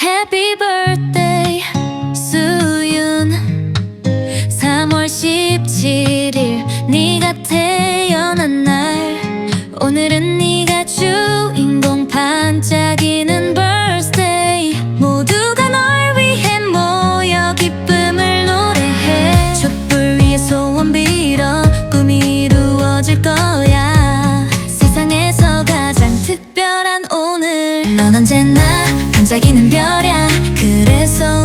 Happy birthday 수윤. 3월 17일 네가 태어난 날. 오늘은 네가 주인공 반짝이는 넌 언제나 반짝이는 별이야. 그래서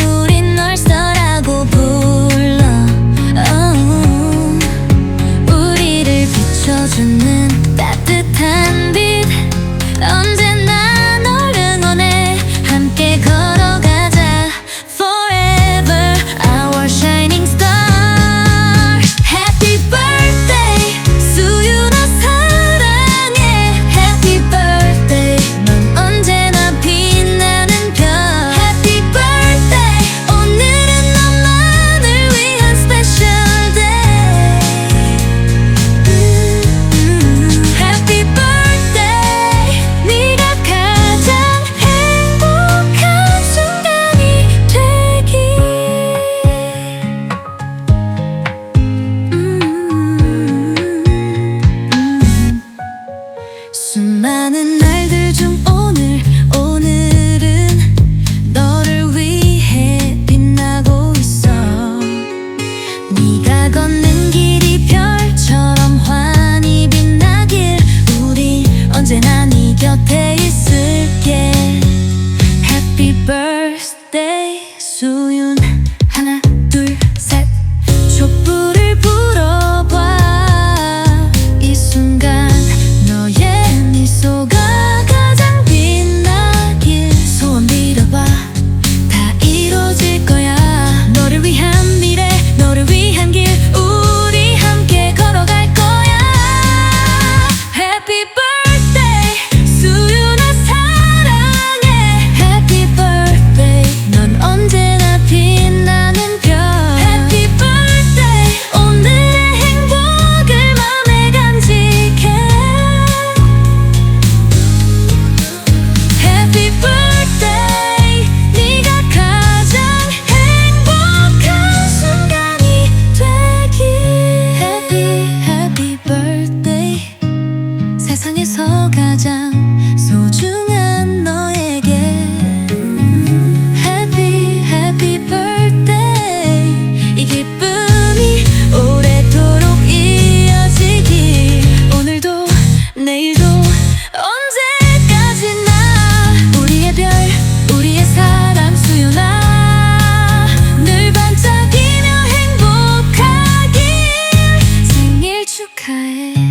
수많은 날들 중 오늘 오늘은 너를 위해 빛나고 있어. 네가 걷는 길이 별처럼 환히 빛나길 우리 언제나 네 곁에 있을게. Happy birthday 수윤 축하해